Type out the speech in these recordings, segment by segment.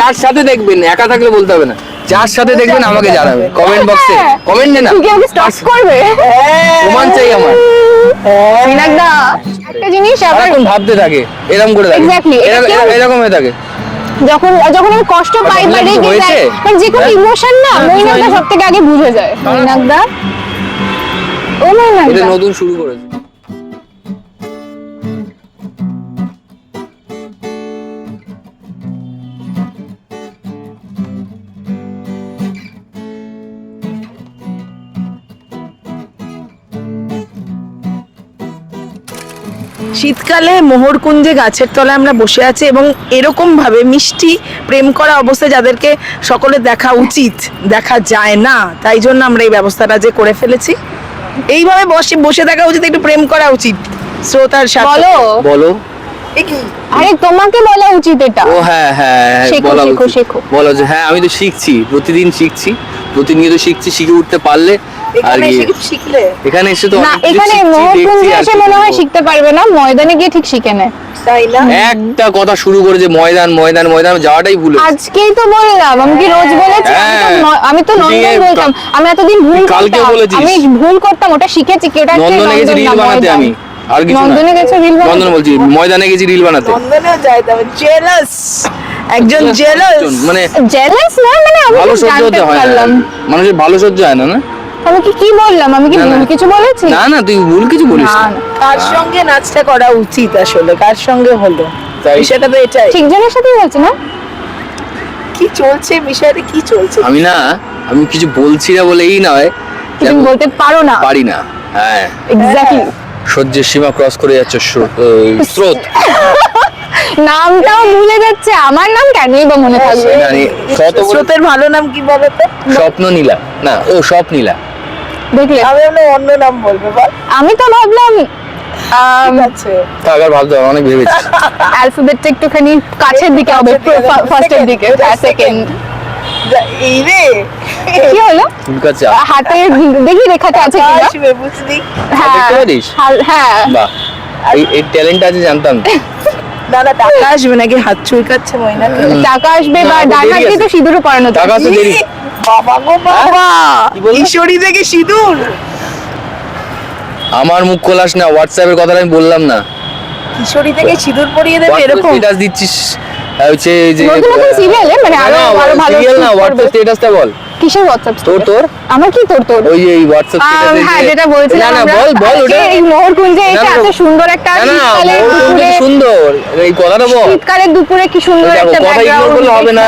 যার সাথে দেখবেন একা থাকলে বলতে হবে না। যার সাথে দেখবেন আমাকে জানাবে। কমেন্ট বক্সে হ্যাঁ। কমেন্ট না তুই কি আমাকে স্টপ করবে? প্রমাণ চাই আমার। মিনাকদা একটা জিনিস আবার সারাক্ষণ ভাবতে থাকে। এরকম করে থাকে। এটা এরকম- হয়ে থাকে। যখন যখন আমি কষ্ট পাই বা রেগে? যাই মানে যে কোনো হ্যাঁ? ইমোশন না হ্যাঁ, মইনাকদা হয়নি। সব থেকে আগে বুঝে যায়। মইনাকদা ও এটা মইনাকদা নতুন শুরু করেছে। শীতকালে মোহরকুঞ্জে গাছের তলায় আমরা বসে আছি এবং এরকম ভাবে মিষ্টি প্রেম করা অবস্থায় যাদেরকে সকলে দেখা উচিত দেখা যায় না তাই জন্য আমরা এই ব্যবস্থাটা যে করে ফেলেছি। এইভাবে বসে বসে থাকা উচিত একটু প্রেম করা উচিত শ্রোতার সাথে। বলো। বলো। আরে তোমাকে বলা উচিত এটা। ও হ্যাঁ হ্যাঁ হ্যাঁ, শেখো, বলা উচিত। শেখো। বলো যে হ্যাঁ আমি তো শিখছি প্রতিদিন শিখছি। প্রতিনিয়ত শিখছি শিখে উঠতে পারলে আর এখানে এসে কিছু শিখলে? এখানে এসে তো না এখানে শিখছি, মোহরকুঞ্জে দেখছি আর এসে মনে হয় শিখতে পারবে না ময়দানে গিয়ে ঠিক শিখে নেয় একটা কথা শুরু করে যে ময়দান ময়দান ময়দান যাওয়াটাই ভুল আজকেই তো বললাম আমি কি রোজ বলেছি? আমি তো হ্যাঁ। নন্দন বলতাম আমি এতদিন ভুল করতাম। আমি ভুল করতাম ওটা শিখেছি কি ওটা নন্দনে গেছি রিল বানাতে আমি আর কিছু না। নন্দনে গেছো রিল বানাতে? নন্দন বলছি ময়দানে গেছি রিল বানাতে। নন্দনেও যায় জেলাস একজন জেলাস মানে জেলাস না মানে আমি ভালো সহ্য হতে হয় মানুষের ভালো সহ্য হয় না না? আমি কি বললাম? আমি কি। ভুল কিছু বলেছি? না না তুই ভুল কিছু বলিস না। কার সঙ্গে নাচটা করা উচিত আসলে? কার সঙ্গে হলো। বিষয়টা তো এটাই। ঠিক জনের সাথেই বলছি না? কি চলছে বিষয়টা? কি চলছে? আমি না আমি কিছু বলছি না বলেই নয়। তুমি বলতে পারো না। পারি না। হ্যাঁ। এক্স্যাক্টলি সহ্যের সীমা ক্রস করে যাচ্ছে স্রো- স্রোত। নামটাও ভুলে যাচ্ছে। আমার নাম কেনই বা মনে থাকবে? স্রোতের ভালো নাম কি বলো তো স্বপ্ন নীলা না ও স্বপ্ন নীলা দেখলে? আমি অন্য নাম বলব বল। আমি তো ভাবলাম ঠিক আছে। ভাবতে হবে অনেক ভেবেছি। অ্যালফাবেটটা একটুখানি কাছের দিকে হবে কাছের দিকে হবে। ফার্স্টের দিকে সেকেন্ড এই রে। কি হলো? হাতে দেখি রেখাটা আছে কিনা। আসবে বুঝলি? হ্যাঁ হ্যাঁ। এই এই ট্যালেন্ট আছে জানতাম। না টাকা আসবে নাকি? হাত চুলকাচ্ছে টাকা আসবে বা না, ডান দিয়ে তো। সিঁদুরও পরানো টাকা দেরি। বাবা। গো বাবা ঈশ্বরী থেকে সিঁদুর। আমার মুখ খোলাস না হোয়াটসঅ্যাপের কথা আমি বললাম না। কিশোরী থেকে সিঁদুর পরিয়ে দেবে এরকম? স্ট্যাটাস দিচ্ছিস? হচ্ছে এই যে নতুন নতুন মানে আরও আরও ভালো সিরিয়াল না হোয়াটসঅ্যাপ স্ট্যাটাসটা বল। কিসের হোয়াটসঅ্যাপ তোর তোর? আমার কি তোর তোর? ওই এই হোয়াটসঅ্যাপ হ্যাঁ যেটা বলছিলাম না না বল বল ওটা। এই মোহরকুঞ্জে এত সুন্দর একটা শীতকালে দুপুরে সুন্দর। এই কথাটা বল। শীতকালে দুপুরে কি সুন্দর একটা কথা ইগনোর ব্যাকগ্রাউন্ড করলে হবে না।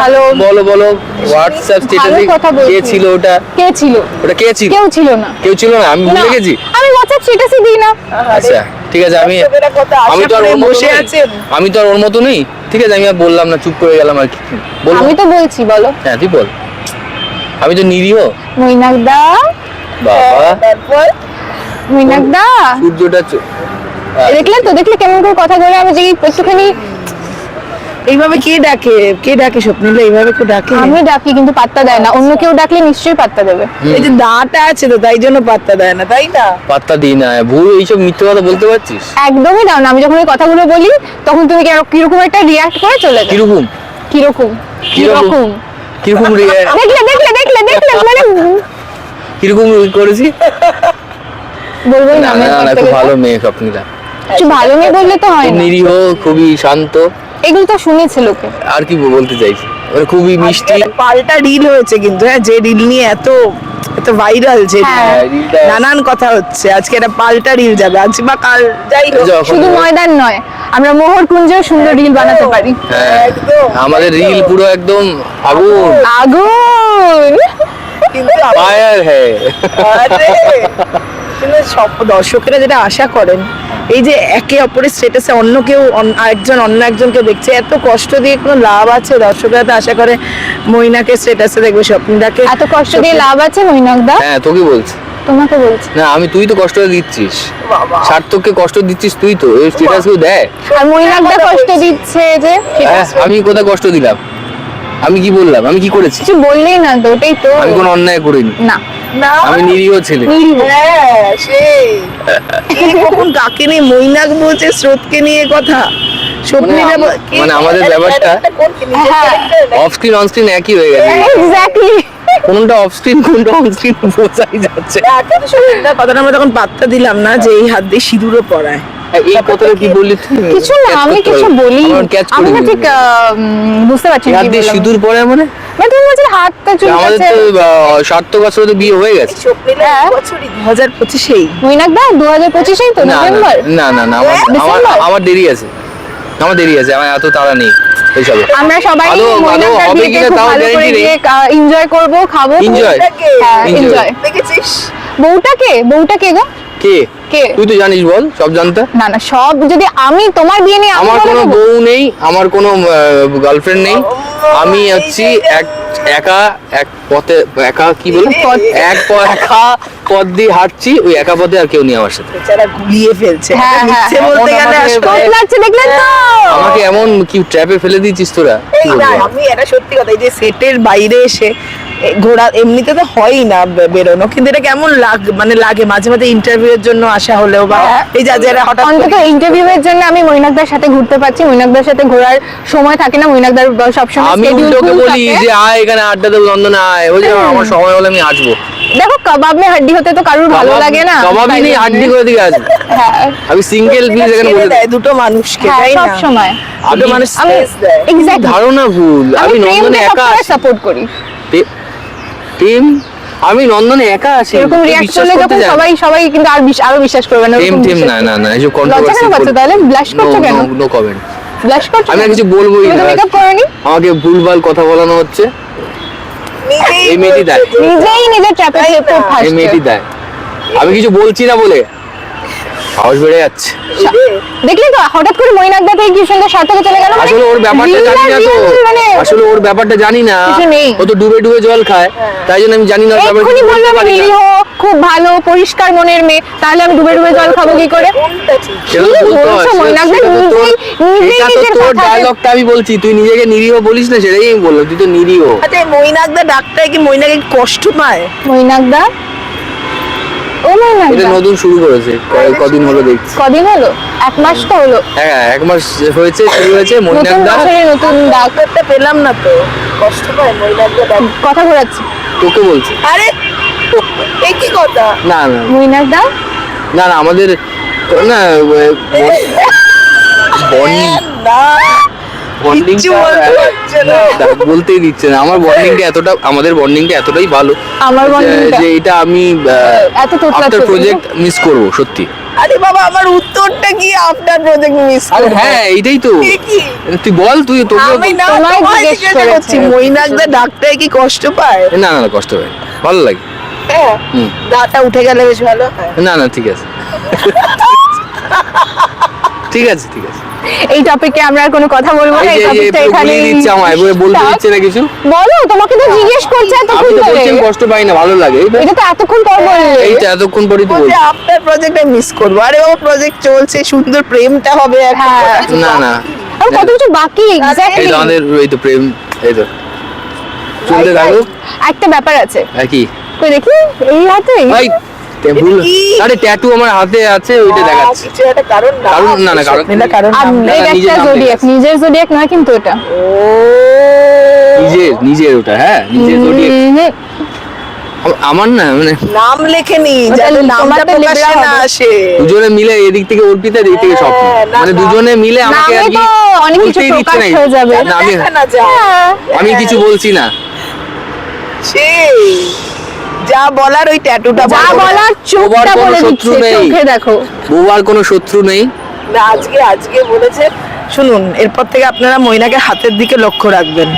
বলো বলো হোয়াটসঅ্যাপ স্ট্যাটাসে কে ছিল ওটা? কে ছিল? ওটা কে ছিল? কেউ ছিল না। কেউ ছিল না আমি ভুলে গেছি। আমি হোয়াটসঅ্যাপ স্ট্যাটাসই দিই না। আচ্ছা ঠিক আছে আমি আমি তো আর ওর মতো। আমি তো আর ওর মতো নেই। ঠিক আছে আমি আর বললাম না চুপ করে গেলাম আর কি। বলব। আমি তো বলছি বলো। হ্যাঁ তুই বল। আমি তো নিরীহ। মৈনাকদা। বাবা। তারপর? মৈনাকদা। সূর্যটা চ- দেখলে তো দেখলে কেমন করে কথা বলে আমি যে একটুখানি এইভাবে কে ডাকে? কে ডাকে স্বপ্নিল? এইভাবে কেউ ডাকে? আমি ডাকি কিন্তু পাত্তা দেয় না। অন্য কেউ ডাকলে নিশ্চয়ই পাত্তা দেবে। এই যে দাঁটা আছে তো তাই জন্য পাত্তা দেয় না তাই না? পাত্তা দিই না। ভুল এইসব মিথ্যে কথা বলতে পারছিস? একদমই দাও না আমি যখন এই কথাগুলো বলি তখন তুমি কেরো- কীরকম একটা রিয়াক্ট করে চলে যাও? কীরকম? কীরকম? কীরকম? কীরকম দেখলে দেখলে দেখলে দেখলে মানে কীরকম করেছি? বলব না না খুব। ভালো মেয়ে স্বপ্নিলা। কিছু ভালো নেই বললে তো হয় নিরীহ খুবই শান্ত। এগুলো তো শুনেছে লোকে। আর কি বলতে চাইছি? মানে খুবই মিষ্টি। পাল্টা ডিল হয়েছে কিন্তু হ্যাঁ যে ডিল নিয়ে এত এত ভাইরাল যে হ্যাঁ, নানান কথা হচ্ছে। আজকে একটা পাল্টা রিল যাবে। আজ বা কাল যাই শুধু ময়দান নয় আমরা মোহর কুঞ্জে সুন্দর রিল বানাতে পারি। আমাদের রিল পুরো একদম আগুন। আগুন। কিন্তু ফায়ার হ্যাঁ কিন্তু সব দর্শকেরা যেটা আশা করেন এই যে একে অপরের স্টেটাসে অন্য কেউ আরেকজন অন্য একজনকে দেখছে এত কষ্ট দিয়ে কোনো লাভ আছে? দর্শকরা তো আশা করে মইনাকে স্টেটাসে দেখবে স্বপ্নদাকে এত কষ্ট দিয়ে লাভ আছে মৈনাকদা? হ্যাঁ তোকে বলছি। তোমাকে বলছি। না আমি তুই তো কষ্ট দিচ্ছিস। বাবা। সার্থককে কষ্ট দিচ্ছিস তুই তো এই স্ট্যাটাস কেউ দেয়? আর মৈনাকদা কষ্ট দিচ্ছে যে হ্যাঁ, আমি কোথায় কষ্ট দিলাম? আমি কি বললাম? আমি কি করেছি? কিছু বললেই না তো ওটাই তো। আমি কোনো অন্যায় করিনি। না। আমি নিরীহ ছেলে। হ্যাঁ সেই। কখন কাকে নিয়ে মৈনাক বলছে স্রোতকে নিয়ে কথা? মানে আমাদের ব্যাপারটা-। অফ স্ক্রিন অন স্ক্রিন একই হয়ে গেছে। এক্স্যাক্টলি কোনটা অফ স্ক্রিন কোনটা অন স্ক্রিন বোঝাই যাচ্ছে। কথাটা আমরা তখন পাত্তা দিলাম না যে এই হাত দিয়ে সিঁদুরও পরায়। এই কথাটা কি বললি তুই? কিছু না আমি কিছু বলি আমি। ঠিক আহ, বুঝতে পারছি হাত দিয়ে সিঁদুর পরে মানে? মানে তুমি বলছো হাতটা চুল আমাদের তো আহ, বছরে তো বিয়ে হয়ে গেছে। হ্যাঁ। দু হাজার পঁচিশেই। মৈনাক দা দু হাজার পঁচিশেই তো না না, নভেম্বর? না না না আমার আমার দেরি আছে। আমার দেরি আছে আমার এত তাড়া নেই। এইসবে আমরা সবাই আদৌ- আদৌ মৈনাকদার বিয়েতে খুব ভালো করে guarantee নেই। গিয়ে এনজয় করব খাব Enjoy? হ্যাঁ এনজয় দেখেছিস? বউটা কে বউটা কে গো? কে? কে? তুই তো জানিস বল সব জানতে। না না সব যদি আমি তোমার বিয়ে নিয়ে আমার কোনো বউ নেই আমার কোনো গার্লফ্রেন্ড নেই। আমি হচ্ছি এক একা এক পথে একা কি বলে? এক একা পথ দিয়ে হাঁটছি ওই একা পথে আর কেউ নেই আমার সাথে। বেচারা ঘুরিয়ে ফেলছে। হ্যাঁ, একটা মিথ্যে হ্যাঁ, বলতে গেলে আমাকে- লাগছে দেখলেন তো? আমাকে এমন কি ট্র্যাপে ফেলে দিয়েছিস তোরা? আমি এটা সত্যি কথা এই যে সেটের বাইরে এসে ঘোরা এমনিতে তো হয়ই না বেরোনো কিন্তু এটা কেমন লাগ মানে লাগে? মাঝে মাঝে ইন্টারভিউ এর জন্য আসা হলেও বা হ্যাঁ। এই যা যারা হঠাৎ অন্তত করে- ইন্টারভিউ এর জন্য আমি মৈনাকদার সাথে ঘুরতে পারছি। মৈনাকদার সাথে ঘোরার সময় থাকে না। মৈনাকদার সবসময় আমি full বলি যে আয় এখানে আড্ডা দেবো নন্দনে আয়। ওই যে আমার সময় হলে আমি আসব। দেখো কাবাব মে হাড্ডি হতে তো কারুর ভালো লাগে না? কাবাবই নেই আড্ডি করে দিকে আসবে। হ্যাঁ। আমি সিঙ্গেল পিস এখানে বসে দেয় দুটো মানুষকে হ্যাঁ তাই না? সব সময়। দুটো মানুষ আমি দেয়। এক্স্যাক্টলি ধারণা ভুল। আমি নন্দনে একা সাপোর্ট করি। প্রেম আমি নন্দনে একা আছি এরকম করলে যখন সবাই সবাই কিন্তু আর আরও বিশ্বাস করবে না টিম টিম না না না এই যে কন্ট্রোভার্সি তাহলে ব্লাশ করছ কেন? নো কমেন্ট ব্লাশ করছ আমি কিছু বলবোই তুমি না মেকআপ করনি? আমাকে ভুলভাল কথা বলানো হচ্ছে। নিজেই এই মেয়েটি দেয়। নিজেই নিজের ট্র্যাপে? এই মেয়েটি দেয়। আমি কিছু বলছি না বলে সাহস বেড়ে যাচ্ছে। দেখলি তো হঠাৎ করে মৈনাকদা থেকে কি সুন্দর সার্থকে চলে গেল? মানে আসলে ওর ব্যাপারটা জানি না তো। মানে আসলে ওর ব্যাপারটা জানি না। ও তো ডুবে ডুবে জল খায়। তাই জন্য আমি জানি না ওর ব্যাপারে এক্ষুনি কিছু আমি নিরীহ খুব ভালো পরিষ্কার মনের মেয়ে। তাহলে আমি ডুবে ডুবে জল খাব কি করে? হয়, ডায়লগটা আমি বলছি। তুই নিজেকে নিরীহ বলিস না সেটাই আমি বললাম। তুই তো নিরীহ। আচ্ছা এই মৈনাকদা ডাক্তার কি মৈনাকে কষ্ট পায়? মৈনাকদা ও এটা নতুন শুরু করেছে। কদিন হলো দেখছি। কদিন হলো? এক মাস তো হলো। হ্যাঁ এক মাস হয়েছে শুরু হয়েছে নতুন মৈনাকদা বছরে নতুন ডাক্তারটা পেলাম না তো কষ্ট পায় কথা ঘোরাচ্ছি। তোকে বলছে। আরে এ কি কথা? না না। মৈনাকদা না না আমাদের না বন্ডিং না বলতেই দিচ্ছে না। আমার বন্ডিংটা এতটা আমাদের বন্ডিংটা এতটাই ভালো আমার যে- এটা আমি এত প্রজেক্ট মিস করব সত্যি। আরে বাবা আমার উত্তরটা কি আফটার প্রজেক্ট মিস আরে হ্যাঁ এইটাই তো। তুই বল তুই তোকে আমি না তোমায় জিজ্ঞেস করছি করেছে। মৈনাকদা কি কষ্ট পায়? না না না কষ্ট হয় না। ভালো লাগে। হ্যাঁ হুম। দাটা উঠে গেলে বেশ ভালো না না ঠিক আছে। ঠিক আছে ঠিক আছে। এই টপিকে আমরা আর কোনো কথা বলব না এই এই এই টপিকটা এখানেই গুলিয়ে আমায় বলে বলতে stop। না কিছু? বলো তোমাকে তো জিজ্ঞেস করছে আপনি এতক্ষণ তো ধরে। বলছেন কষ্ট পাই না ভালো লাগে। এটা তো এতক্ষণ পর বললে। এই তো এতক্ষণ পরই তো বলছি আফটার প্রজেক্ট আমি মিস করব। আরে বাবা প্রজেক্ট চলছে সুন্দর প্রেমটা হবে একটা হ্যাঁ। না না। আর কত কিছু বাকি এই এক্স্যাক্টলি তো আমাদের এই তো প্রেম এই তো। চলতে থাকুক একটা ব্যাপার আছে। একই কই দেখি এই হাতে ভাই ভুল আরে ট্যাটু আমার হাতে আছে ওইটা দেখাচ্ছে। কিছু কারণ না কারণ না, না, কারণ- স্বপ্নিলা কারণ আর নাম না। এটা নিজের একটা জোডিয়াক নিজের জোডিয়াক নয় কিন্তু এটা। ও! নিজের নিজের ওটা হ্যাঁ নিজের zodiac। আমার না মানে নাম লেখে নি ওটা যাতে নামটা প্রকাশ্যে না হবে। আসে। দুজনে মিলে এদিক থেকে অর্পিতা এদিক থেকে স্বপ্ন। হ্যাঁ, মানে দুজনে মিলে আমাকে আর কি অনেক কিছু প্রকাশ হয়ে যাবে। আমি যায়। হ্যাঁ। কিছু বলছি না। যা বলার ওই ট্যাটুটা যা বলার চোখটা বলে শত্রু দিচ্ছে নেই। চোখে দেখো। বউয়ার কোনো শত্রু নেই। না আজকে আজকে বলেছে শুনুন এরপর থেকে আপনারা ময়নাকে হাতের দিকে লক্ষ্য রাখবেন।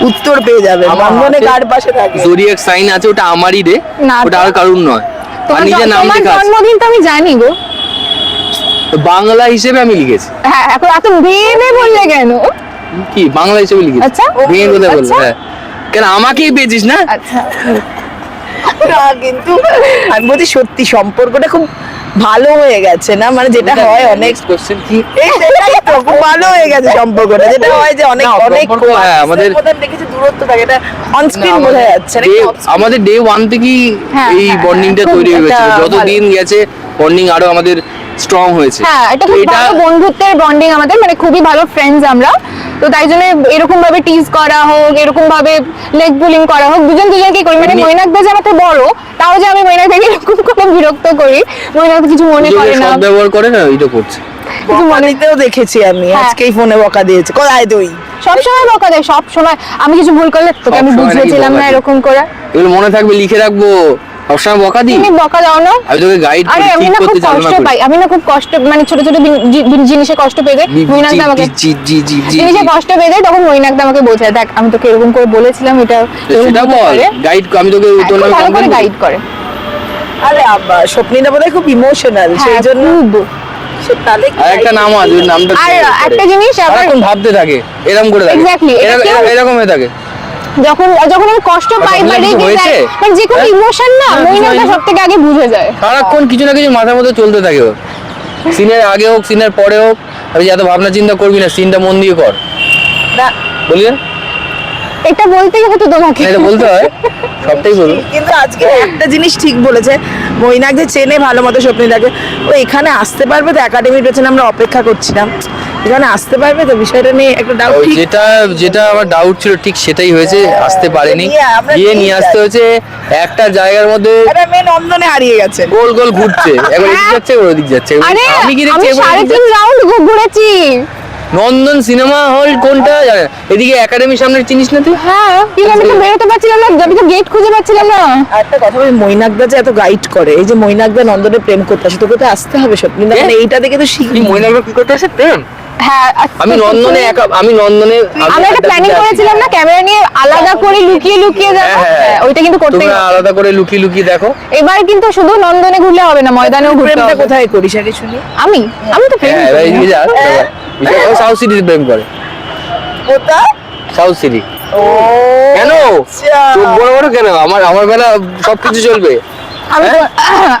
উত্তর পেয়ে যাবেন আমার বন্ধনে হাতে- পাশে থাকে। জোরিয়াক সাইন আছে ওটা আমারই রে। না ওটা। আর কারুর নয়। আর তোমার নিজের নাম লেখা আছে। জন্মদিন তো আমি জানি গো। তো বাংলা হিসেবে আমি লিখেছি। হ্যাঁ এখন এত ভেবে বললে কেন? কি বাংলা হিসেবে লিখেছি। আচ্ছা। কোথায় বলব আচ্ছা। হ্যাঁ। কেন আমাকেই পেয়েছিস না? আচ্ছা। না কিন্তু আমি বলছি সত্যি সম্পর্কটা খুব ভালো হয়ে গেছে না? মানে যেটা হয় অনেক কোশ্চেন কি? ভালো হয়ে গেছে সম্পর্কটা। যেটা হয় যে অনেক অনেক হ্যাঁ, আমাদের- দেখেছি দূরত্ব থাকে এটা অন স্ক্রিন বোঝা যাচ্ছে? আমাদের ডে ওয়ান থেকেই হ্যাঁ, এই বন্ডিংটা তৈরি হয়ে একটা যত দিন গেছে বন্ডিং আরও আমাদের স্ট্রং হয়েছে। হ্যাঁ এটা খুব ভালো বন্ধুত্বের বন্ডিং আমাদের মানে খুবই ভালো ফ্রেন্ডস আমরা। তো তাই জন্য এরকম ভাবে টিজ করা হোক এরকম ভাবে লেগ বুলিং করা হোক দুজন দুজনকে করি। মানে মৈনাক দা যে আমাকে বড় তাও যে আমি মৈনাক দাকে এরকম করে বিরক্ত করি মৈনাক কিছু মনে করে না। ব্যবহার করে না এটা করছে। কিছু বকা মনে দিতেও দেখেছি আমি হ্যাঁ। আজকেই ফোনে বকা দিয়েছে। কোথায় তুই সব সময় বকা দেয় সব সময়। আমি কিছু ভুল করলে তোকে আমি বুঝিয়েছিলাম না এরকম করে। এগুলো মনে থাকবে লিখে রাখব। সবসময় বকা দিই। তুমি বকা দাও না। আমি তোকে গাইড করি আমি না খুব কষ্ট পাই। আমি না খুব কষ্ট মানে ছোট ছোট জিনিসে কষ্ট পেয়ে যাই। জি- দা আমাকে জি- জি- জি- জি- জিনিসে কষ্ট পেয়ে যায় তখন মৈনাক দা আমাকে বোঝায়। দেখ আমি তোকে এরকম করে বলেছিলাম এটা সেটা বল গাইড আমি তোকে হ্যাঁ, তোর নামে ভালো করে গাইড করে। আরে আব্বা স্বপ্নিটা বোধহয় খুব ইমোশনাল সেই হ্যাঁ, জন্য খুব। সে তাহলে কি আর একটা নাম আছে নামটা আর একটা জিনিস আবার ভাবতে থাকে এরকম করে থাকে। এরকম হয়ে থাকে। যখন যখন আমি কষ্ট পাই বা রেগে যাই? মানে যে কোনো? ইমোশন না হ্যাঁ, মৈনাক সব থেকে আগে বুঝে যায়। সারাক্ষণ কিছু না কিছু মাথার মধ্যে চলতে থাকে ওর সিনের আগে হোক সিনের পরে হোক আমি এত ভাবনা চিন্তা করবি না সিনটা মন দিয়ে কর। না। বলি না? এটা বলতেই হতো তোমাকে। এটা বলতে হয়। সবটাই বলব কিন্তু আজকে একটা জিনিস ঠিক বলেছে। মৈনাক যে চেনে ভালো মতো স্বপ্নিটাকে ও এখানে আসতে পারবে তো একাডেমির পেছনে আমরা অপেক্ষা করছিলাম। এখানে আসতে পারবে তো? বিষয়টা নিয়ে একটা ডাউট যেটা যেটা আমার ডাউট ছিল ঠিক সেটাই হয়েছে আসতে পারেনি। গিয়ে নিয়ে আসতে হয়েছে একটা জায়গার মধ্যে মেয়ে নন্দনে হারিয়ে গেছে। গোল গোল ঘুরছে। একবার এদিক যাচ্ছে একবার ওদিক যাচ্ছে। আমি কি দেখছি সাড়ে তিন রাউন্ড ঘুরেছি। নন্দন সিনেমা হল কোনটা? এদিকে একাডেমির সামনে চিনিস না তুই? হ্যাঁ কিন্তু আমি তো বেরোতে পারছিলাম না আমি তো গেট খুঁজে পাচ্ছিলাম না। একটা কথা বলি মৈনাকদা যে এত গাইড করে এই যে মৈনাকদা নন্দনে প্রেম করতে আসে তোকে তো আসতে হবে কে? মানে এইটা দেখে তো শিখবি। মহিলাগুলো কি করতে আসে? প্রেম? হ্যাঁ আচ্ছা, আমি নন্দনে একা আমি নন্দনে আমরা একটা প্ল্যানিং করেছিলাম না ক্যামেরা নিয়ে আলাদা করে লুকিয়ে লুকিয়ে যাব হ্যাঁ, হ্যাঁ। হ্যাঁ, ওইটা কিন্তু করতে তোমরা আলাদা করে লুকিয়ে লুকিয়ে দেখো। এবার কিন্তু শুধু নন্দনে ঘুরলে হবে না ময়দানেও ঘুরতে প্রেমটা হবে। কোথায় করিস আগে শুনি? আমি? আমি তো প্রেম হ্যাঁ করি সাউথ সিটি প্রেম করে। কোথায় সাউথ সিটি ও কেন। চোখ বড় বড় কেন? আমার আমার বেলা সবকিছু চলবে। আমি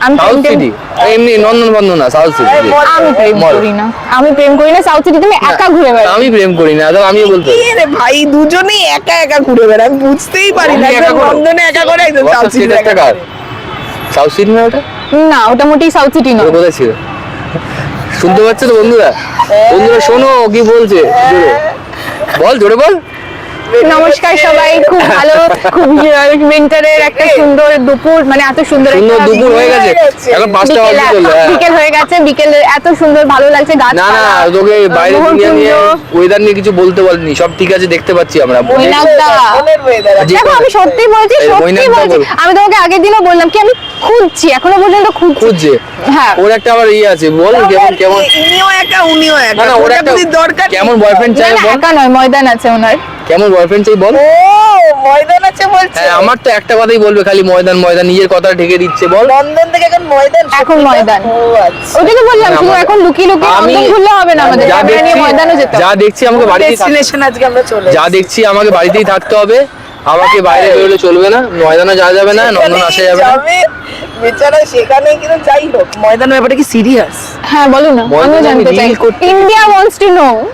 আমি সাউথ সিটি? এমনি নন্দন বন্ধন না সাউথ সিটি আমি প্রেম করি না। আমি প্রেম করি না সাউথ সিটি তুমি একা ঘুরে বেড়াও আমি প্রেম করি না তো আমিও বলতে রে ভাই দুজনেই একা একা ঘুরে আমি বুঝতেই পারি না। একা। নন্দনে একা করে একজন সাউথ the সিটি status টা কার? সাউথ সিটি না ওটা? না ওটা মোটেই সাউথ সিটি কোথায় ছিল? শুনতে পাচ্ছ তো বন্ধুরা? বন্ধুরা শোনো কি বলছে? বল জোরে বল। নমস্কার সবাই খুব ভালো খুব উইন্টারের একটা সুন্দর দুপুর মানে এত সুন্দর সুন্দর দুপুর হয়ে গেছে। এখন পাঁচটা বিকেল বাজে হ্যাঁ। বিকেল হয়ে গেছে বিকেল এত সুন্দর ভালো লাগছে গাছ না না তোকে বাইরে দুনিয়া নিয়ে ওয়েদার নিয়ে কিছু বলতে বলনি সব ঠিক আছে দেখতে পাচ্ছি আমরা। মৈনাকদা দেখো আমি সত্যি বলছি সত্যি বলছি। আমি তোমাকে আগের দিনও বললাম কি আমি খুঁজছি এখনও পর্যন্ত খুঁজছি। খুঁজছে? হ্যাঁ। ওর একটা আবার ইয়ে আছে বল কেমন কেমন? ইনিও একা উনিও একা না না ওর একটা দরকার কেমন বয়ফ্রেন্ড চাই না বল। একা নয় ময়দান আছে ওনার। কেমন বয়ফ্রেন্ড চাই বল? ময়দান আছে বলছে। হ্যাঁ আমার তো একটা কথাই বলবে খালি ময়দান ময়দান নিজের কথা ঢেকে দিচ্ছে বল। লন্ডন থেকে এখন ময়দান এখন ময়দান। ও আচ্ছা। তো বললাম শুধু এখন লুকিয়ে লুকিয়ে আমি ঘুরলে হবে না আমাদের। যা দেখছি ময়দানও যেতে যা দেখছি আমাকে বাড়িতে ডেস্টিনেশন আজকে আমরা চলে যা দেখছি আমাকে বাড়িতেই থাকতে হবে। আমাকে বাইরে বেরোলে চলবে না? ময়দানে যাওয়া যাবে না? নন্দন আসা যাবে না? বেচারা সেখানে কিন্তু যাই হোক। ময়দান ব্যাপারে কি সিরিয়াস হ্যাঁ বলো না আমি জানতে চাই করতে- India wants to know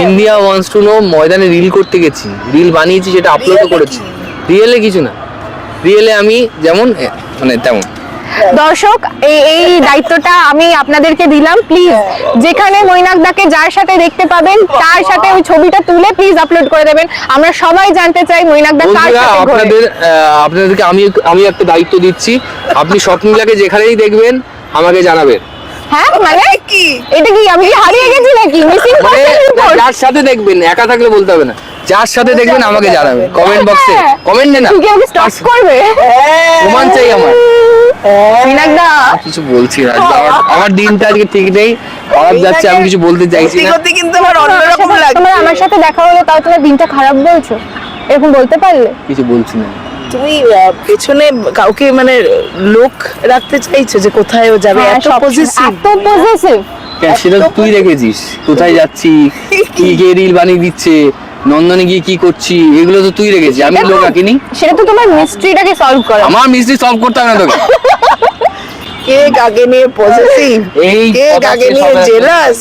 India wants to know ময়দানে রিল করতে গেছি। রিল বানিয়েছি সেটা আপলোডও করেছি। রিয়েলে কিছু না। রিয়েলে আমি যেমন মানে তেমন। দর্শক এই এই দায়িত্বটা আমি আপনাদেরকে দিলাম। প্লিজ যেখানে মৈনাকদাকে যার সাথে দেখতে পাবেন তার সাথে ওই ছবিটা তুলে প্লিজ আপলোড করে দেবেন। আমরা সবাই জানতে চাই মৈনাকদা কার সাথে ঘোরে। আপনাদের আপনাদেরকে আমি আমি একটা দায়িত্ব দিচ্ছি। আপনি স্বপ্নটাকে যেখানেই দেখবেন আমাকে জানাবেন। হ্যাঁ মানে? কি? এটা কি আমি হারিয়ে গেছি নাকি? মিসিং মানে পার্সন যার সাথে দেখবেন একা থাকলে বলতে হবে না। যার সাথে দেখবেন আমাকে জানাবেন। কমেন্ট বক্সে। কমেন্ট না কি আমাকে স্টপ করবে। প্রমাণ চাই আমার। কিছু বলছি না আমার আমার দিনটা আজকে ঠিক নেই। খারাপ যাচ্ছে আমি কিছু বলতে চাইছি না। সত্যি কিন্তু আমার অন্যরকম তোমার আমার সাথে দেখা হলো তাও তোমার দিনটা খারাপ বলছো? এরকম বলতে পারলে? কিছু বলছি না। তুমি পেছনে কাউকে মানে লোক রাখতে চাইছো যে কোথায় ও যাবে? হ্যাঁ, এত পজিটিভ এত পজিটিভ সেটা তুই রেখেছিস? কোথায় যাচ্ছি কি কে রিল বানিয়ে দিচ্ছে? নন্দনে গিয়ে কি করছি? এগুলো তো তুই রেখেছিস আমি লোক আঁকিনি। সেটা তো তোমার মিস্ট্রিটাকে সলভ করা। আমার মিস্ত্রি সলভ করতে হবে না তোকে। কে কাকে নিয়ে পজিটিভ এই কে কাকে নিয়ে জেলাস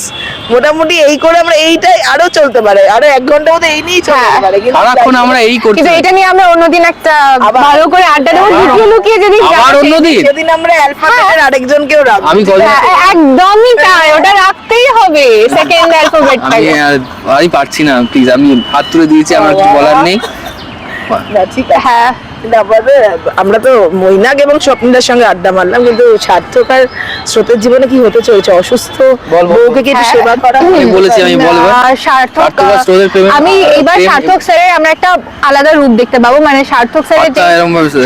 মোটামুটি এই করে আমরা এইটাই আরও চলতে পারে। আরও এক ঘণ্টা মতো এই নিয়েই চলতে হ্যাঁ। পারে। সারাক্ষণ আমরা এই করতে কিন্তু এটা নিয়ে আমরা অন্যদিন একটা ভালো করে আড্ডা দেবো লুকিয়ে লুকিয়ে যদি আবার অন্যদিন। সেদিন আমরা অ্যালফাবেটের আরেকজনকেও রাখব। আমি হ্যাঁ, একদমই তাই ওটা রাখতেই হবে সেকেন্ড অ্যালফাবেটটা আমি আমি পারছি না প্লিজ আমি হাত তুলে দিয়েছি আমার কিছু বলার নেই। ঠিক হ্যাঁ। আমাদের আমরা তো মৈনাক এবং স্বপ্নদার সঙ্গে আড্ডা মারলাম কিন্তু সার্থক আর স্রোতের জীবনে কি হতে চলছে? অসুস্থ। বউকে কি হ্যাঁ। সেবা করা আমি বলেছি আমি বলব সার্থক আমি এবার সার্থক স্যারের আমরা একটা আলাদা রূপ দেখতে পাবো মানে সার্থক স্যারের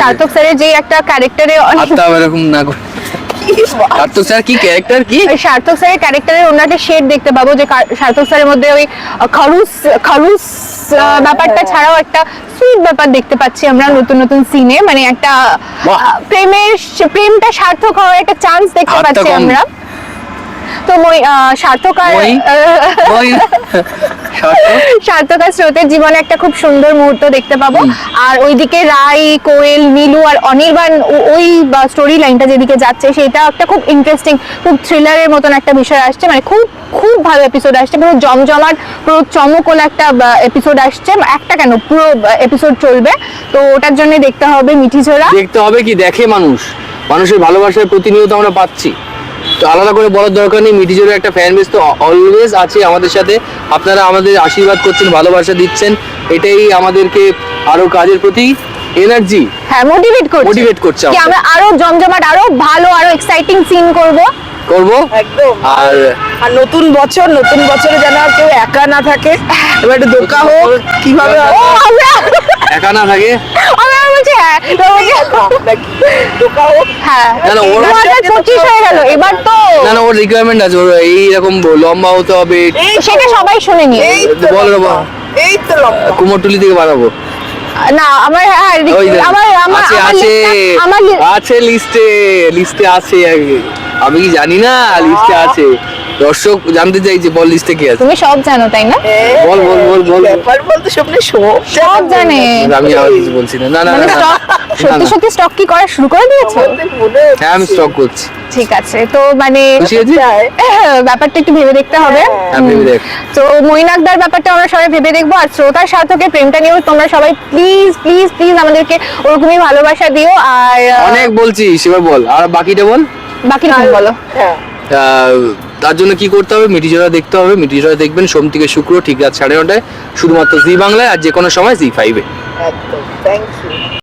সার্থক স্যারের যে একটা ক্যারেক্টারে হাতটা এরকম না করে। সার্থক স্যার কি ক্যারেক্টার কি? সার্থক স্যারের ক্যারেক্টারের অন্য একটা শেড দেখতে পাবো যে সার্থক স্যারের মধ্যে ওই খরুস খরুস ব্যাপারটা ছাড়াও একটা সুইট ব্যাপার দেখতে পাচ্ছি আমরা নতুন নতুন সিনে মানে একটা প্রেমের প্রেমটা সার্থক হওয়ার একটা চান্স দেখতে পাচ্ছি আমরা। তো মই আর সার্থক? আর স্রোতের জীবনে একটা খুব সুন্দর মুহূর্ত দেখতে পাবো। আর ওইদিকে রাই কোয়েল নীলু আর অনির্বাণ ওই স্টোরি লাইনটা যেদিকে যাচ্ছে সেটা একটা খুব ইন্টারেস্টিং খুব থ্রিলারের মতন একটা বিষয় আসছে। মানে খুব খুব ভালো এপিসোড আসছে। পুরো জমজমাট পুরো চমকল একটা এপিসোড আসছে। একটা কেন? পুরো এপিসোড চলবে। তো ওটার জন্য দেখতে হবে মিঠি ঝোড়া দেখতে হবে কি? দেখে মানুষ। মানুষের ভালোবাসার প্রতিনিয়ত আমরা পাচ্ছি। তো আলাদা করে বলার দরকার নেই মিটিজোরের একটা ফ্যান বেস তো অলওয়েজ আছে আমাদের সাথে। আপনারা আমাদের আশীর্বাদ করছেন ভালোবাসা দিচ্ছেন এটাই আমাদেরকে আরও কাজের প্রতি এনার্জি হ্যাঁ মোটিভেট করছে। Motivate করছে কি আমরা আরও জমজমাট আরও ভালো আরও এক্সাইটিং সিন করব? করব? একদম। আর আর নতুন বছর নতুন বছরে যেন আর কেউ একা না থাকে। এবার একটু দোকা হোক কীভাবে ও আমরা একা না থাকে। হ্যাঁ তো বলছি নাকি দোকা হোক হ্যাঁ না, না, ওর- দু হাজার পঁচিশ হয়ে গেল এবার তো না না ওর রিকোয়ারমেন্ট আছে ওর এইরকম লম্বা হতে হবে সেটা সবাই শুনে নিয়ে। বল বাবা। এই তো লম্বা। কুমোরটুলি থেকে বানাবো। না আমার হ্যাঁ আমার আমার আছে লিস্টে লিস্টে আছে আমি কি জানি না লিস্টে আছে। দর্শক জানতে চাইছে বল লিস্টে কি আছে? তুমি সব জানো তাই না? বল, বল, বল, বল। ব্যাপার বলতে স্বপ্নে সব সব জানে। আমি আর কিছু বলছি না। না না মানে সত্যি সত্যি স্টক কি করা শুরু করে দিয়েছ। হ্যাঁ আমি স্টক করছি। ঠিক আছে তো মানে ব্যাপারটা একটু ভেবে দেখতে হবে। হ্যাঁ। ভেবে দেখ। তো মৈনাকদার ব্যাপারটা আমরা সবাই ভেবে দেখব আর শ্রোতার সার্থকের প্রেমটা নিয়েও তোমরা সবাই প্লিজ প্লিজ প্লিজ আমাদেরকে ওরকমই ভালোবাসা দিও আর অনেক বলছিস এবার বল। আর বাকিটা বল? বাকি তুমি বলো। হ্যাঁ। তার জন্য কি করতে হবে? মিটিজোড়া দেখতে হবে। মিটিজোড়া দেখবেন সোম থেকে শুক্র, ঠিক রাত সাড়ে নটায়। শুধুমাত্র জি বাংলায় আর যে কোনো সময় জি ফাইভে থ্যাংক